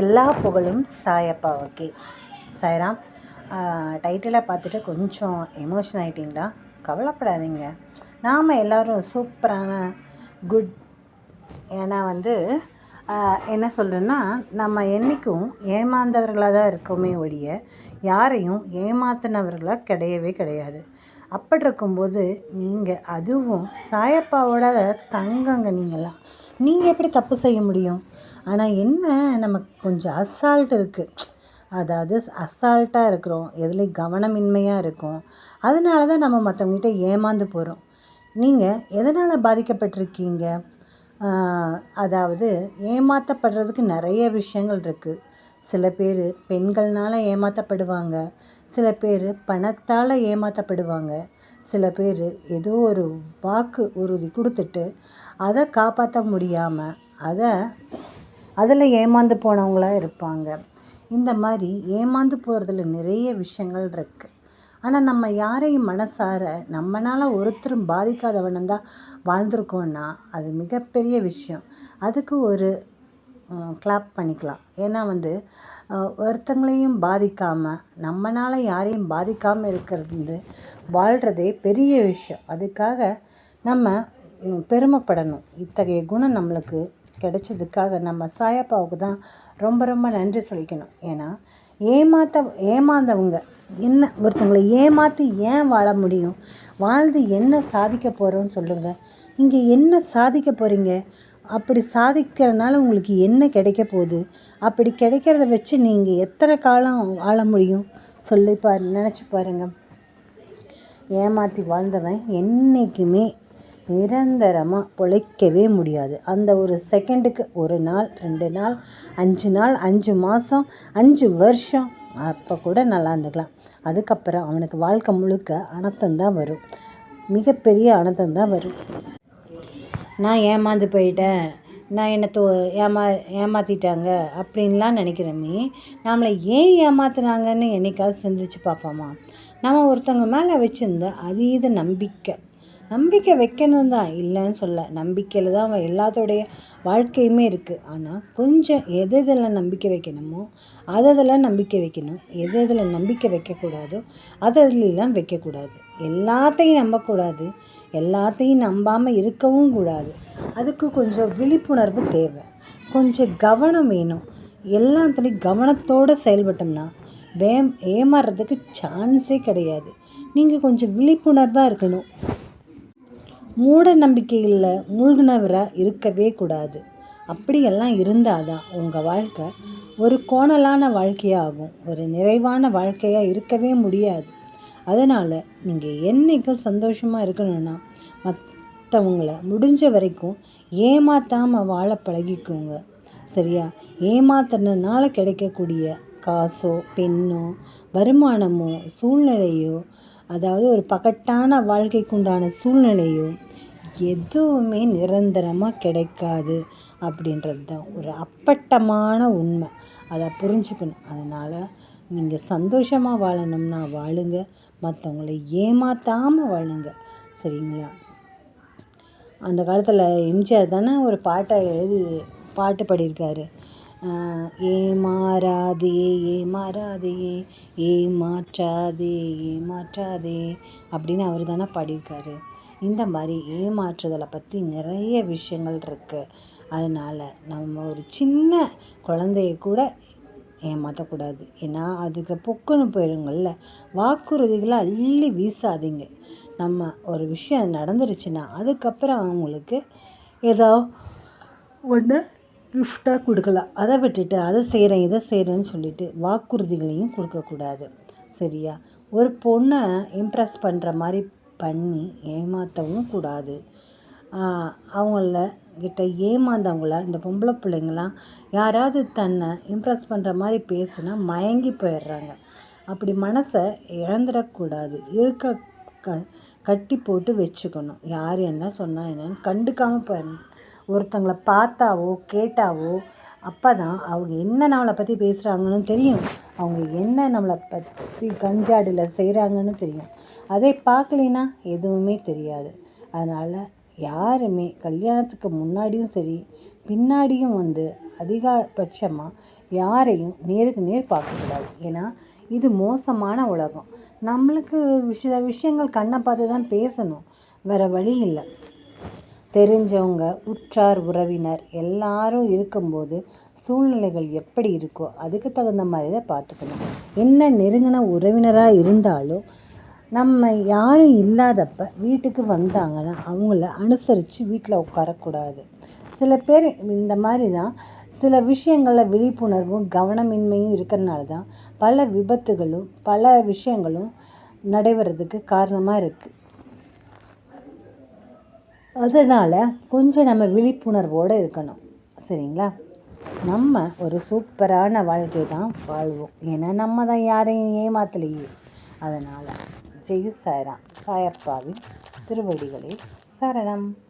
எல்லா புகழும் சாயப்பாவுக்கே. சாய்ராம் டைட்டிலை பார்த்துட்டு கொஞ்சம் எமோஷன் ஆகிட்டிங்களா கவலைப்படாதீங்க. நாம் எல்லோரும் சூப்பரான குட் ஏன்னா வந்து என்ன சொல்கிறேன்னா நம்ம என்றைக்கும் ஏமாந்தவர்களாக தான் இருக்கோமே ஒழிய யாரையும் ஏமாத்தினவர்களாக கிடையவே கிடையாது. அப்படி இருக்கும்போது நீங்கள் அதுவும் சாயப்பாவோட தங்கங்க நீங்களாம் நீங்கள் எப்படி தப்பு செய்ய முடியும்? ஆனால் என்ன நமக்கு கொஞ்சம் அசால்ட் இருக்குது அதாவது அசால்ட்டாக இருக்கிறோம். எதுலேயும் கவனமின்மையாக இருக்கும். அதனால தான் நம்ம மற்றவங்ககிட்ட ஏமாந்து போகிறோம் நீங்கள் எதனால் பாதிக்கப்பட்டிருக்கீங்க? அதாவது ஏமாற்றப்படுறதுக்கு நிறைய விஷயங்கள் இருக்குது சில பேர் பெண்கள்னால ஏமாற்றப்படுவாங்க சில பேர் பணத்தால் ஏமாற்றப்படுவாங்க சில பேர் ஏதோ ஒரு வாக்கு உறுதி கொடுத்துட்டு அதை காப்பாற்ற முடியாமல் அதை அதில் ஏமாந்து போனவங்களாக இருப்பாங்க. இந்த மாதிரி ஏமாந்து போகிறதுல நிறைய விஷயங்கள் இருக்குது ஆனால் நம்ம யாரையும் மனசார நம்மளால் ஒருத்தரும் பாதிக்காதவனம் தான் வாழ்ந்திருக்கோன்னா அது மிகப்பெரிய விஷயம். அதுக்கு ஒரு கிளாப் பண்ணிக்கலாம். ஏன்னா வந்து ஒருத்தவங்களையும் ஒருத்தங்களையும் பாதிக்காமல் நம்மளால் யாரையும் பாதிக்காமல் இருக்கிறது வந்து வாழ்கிறதே பெரிய விஷயம். அதுக்காக நம்ம பெருமைப்படணும். இத்தகைய குணம் நம்மளுக்கு கிடைச்சதுக்காக நம்ம சாயப்பாவுக்கு தான் ரொம்ப ரொம்ப நன்றி சொல்லிக்கணும். ஏன்னா ஏமாத்த ஏமாந்தவங்க என்ன ஒருத்தவங்களை ஏமாற்றி ஏன் வாழ முடியும்? வாழ்ந்து என்ன சாதிக்க போகிறோன்னு சொல்லுங்கள் இங்கே என்ன சாதிக்க போகிறீங்க அப்படி சாதிக்கிறனால உங்களுக்கு என்ன கிடைக்க போகுது? அப்படி கிடைக்கிறத வச்சு நீங்கள் எத்தனை காலம் வாழ முடியும்? சொல்லி பாரு நினச்சி பாருங்கள் ஏமாற்றி வாழ்ந்தவன் என்றைக்குமே நிரந்தரமாக பிழைக்கவே முடியாது. அந்த ஒரு செகண்டுக்கு ஒரு நாள் ரெண்டு நாள் அஞ்சு நாள் அஞ்சு மாதம் அஞ்சு வருஷம் அப்போ கூட நல்லா இருந்துக்கலாம். அதுக்கப்புறம் அவனுக்கு வாழ்க்கை முழுக்க அனத்தந்தான் வரும். மிகப்பெரிய அனர்த்தம்தான் வரும். நான் ஏமாந்து போயிட்டேன். நான் என்னை தோ ஏமா ஏமாற்றிட்டாங்க அப்படின்லாம் நினைக்கிறோமே நம்மளை ஏன் ஏமாத்துனாங்கன்னு என்னைக்காவது சிந்திச்சு பார்ப்போமா? நம்ம ஒருத்தவங்க மேலே வச்சுருந்த அதீத நம்பிக்கை. நம்பிக்கை வைக்கணும் தான் இல்லைன்னு சொல்ல. நம்பிக்கையில் தான் அவன் எல்லாத்தோடைய வாழ்க்கையுமே இருக்குது ஆனால் கொஞ்சம் எது இதில் நம்பிக்கை வைக்கணுமோ அது அதில் நம்பிக்கை வைக்கணும் எது இதில் நம்பிக்கை வைக்கக்கூடாதோ அது வைக்கக்கூடாது. எல்லாத்தையும் நம்பக்கூடாது. எல்லாத்தையும் நம்பாமல் இருக்கவும் கூடாது. அதுக்கு கொஞ்சம் விழிப்புணர்வு தேவை. கொஞ்சம் கவனம் வேணும். எல்லாத்துலேயும் கவனத்தோடு செயல்பட்டோம்னா வே ஏமாறுறதுக்கு சான்ஸே கிடையாது. நீங்கள் கொஞ்சம் விழிப்புணர்வாக இருக்கணும். மூட நம்பிக்கையில் மூழ்கினவராக இருக்கவே கூடாது. அப்படியெல்லாம் இருந்தால் தான் உங்கள் வாழ்க்கை ஒரு கோணலான வாழ்க்கையாகும். ஒரு நிறைவான வாழ்க்கையாக இருக்கவே முடியாது. அதனால் நீங்கள் என்றைக்கும் சந்தோஷமாக இருக்கணும்னா மற்றவங்கள முடிஞ்ச வரைக்கும் ஏமாற்றாமல் வாழ பழகிக்கோங்க. சரியா? ஏமாத்துறதுனால கிடைக்கக்கூடிய காசோ பெண்ணோ வருமானமோ சூழ்நிலையோ அதாவது ஒரு பகட்டான வாழ்க்கைக்குண்டான சூழ்நிலையோ எதுவுமே நிரந்தரமாக கிடைக்காது அப்படின்றது தான் ஒரு அப்பட்டமான உண்மை. அதை புரிஞ்சுக்கணும். அதனால் நீங்கள் சந்தோஷமாக வாழணும்னா வாழுங்க. மற்றவங்களை ஏமாற்றாமல் வாழுங்க. சரிங்களா? அந்த காலத்தில் எம்ஜிஆர் தானே ஒரு பாட்டை எழுதி பாட்டு பாடியிருக்காரு. ஏமாறாதே ஏமாறாதே ஏமாற்றாதே ஏமாற்றாதே அப்படின்னு அவர் தானே பாடியிருக்காரு. இந்த மாதிரி ஏமாற்றுதலை பற்றி நிறைய விஷயங்கள் இருக்குது அதனால் நம்ம ஒரு சின்ன குழந்தைய கூட ஏமாற்றக்கூடாது ஏன்னா அதுக்கு பொக்குன்னு போயிடுங்கள்ல வாக்குறுதிகளை அள்ளி வீசாதீங்க. நம்ம ஒரு விஷயம் நடந்துருச்சுன்னா அதுக்கப்புறம் அவங்களுக்கு ஏதோ ஒன்று கிஃப்டாக கொடுக்கலாம். அதை விட்டுட்டு அதை செய்கிறேன் இதை செய்கிறேன்னு சொல்லிட்டு வாக்குறுதிகளையும் கொடுக்கக்கூடாது. சரியா? ஒரு பொண்ணை இம்ப்ரெஸ் பண்ணுற மாதிரி பண்ணி ஏமாற்றவும் கூடாது. அவங்கள கிட்ட ஏமாந்தவங்கள இந்த பொம்பளை பிள்ளைங்களாம் யாராவது தன்னை இம்ப்ரெஸ் பண்ணுற மாதிரி பேசுனா மயங்கி போயிடுறாங்க. அப்படி மனசை இழந்துடக்கூடாது. இருக்க க கட்டி போட்டு வச்சுக்கணும். யார் என்ன சொன்னால் என்னன்னு கண்டுக்காமல் போயிடணும். ஒருத்தங்களை பார்த்தாவோ கேட்டாவோ அப்போ தான் அவங்க என்ன நம்மளை பற்றி பேசுகிறாங்கன்னு தெரியும். அவங்க என்ன நம்மளை பற்றி கஞ்சாடில் செய்கிறாங்கன்னு தெரியும். அதே பார்க்கலினா எதுவுமே தெரியாது. அதனால் யாருமே கல்யாணத்துக்கு முன்னாடியும் சரி பின்னாடியும் வந்து அதிகபட்சமாக யாரையும் நேருக்கு நேர் பார்க்கக்கூடாது. ஏன்னா இது மோசமான உலகம். நம்மளுக்கு சில விஷயங்கள் கண்ணை பார்த்து தான் பேசணும். வேறு வழி இல்லை. தெரிஞ்சவங்க உற்றார் உறவினர் எல்லாரும் இருக்கும்போது சூழ்நிலைகள் எப்படி இருக்கோ அதுக்கு தகுந்த மாதிரி தான் பார்த்துக்கணும். என்ன நெருங்கின உறவினராக இருந்தாலும் நம்ம யாரும் இல்லாதப்ப வீட்டுக்கு வந்தாங்கன்னா அவங்கள அனுசரித்து வீட்டில் உட்காரக்கூடாது. சில பேர் இந்த மாதிரி தான். சில விஷயங்களில் விழிப்புணர்வும் கவனமின்மையும் இருக்கிறனால தான் பல விபத்துகளும் பல விஷயங்களும் நடைபெறதுக்கு காரணமாக இருக்குது அதனால் கொஞ்சம் நம்ம விழிப்புணர்வோடு இருக்கணும். சரிங்களா? நம்ம ஒரு சூப்பரான வாழ்க்கை தான் வாழ்வோம். ஏன்னா நம்ம தான் யாரையும் ஏமாத்தலையே. அதனால் ജയ സാര സായർപ്പാവിൻ തിരുവടികളിൽ. ശരണം.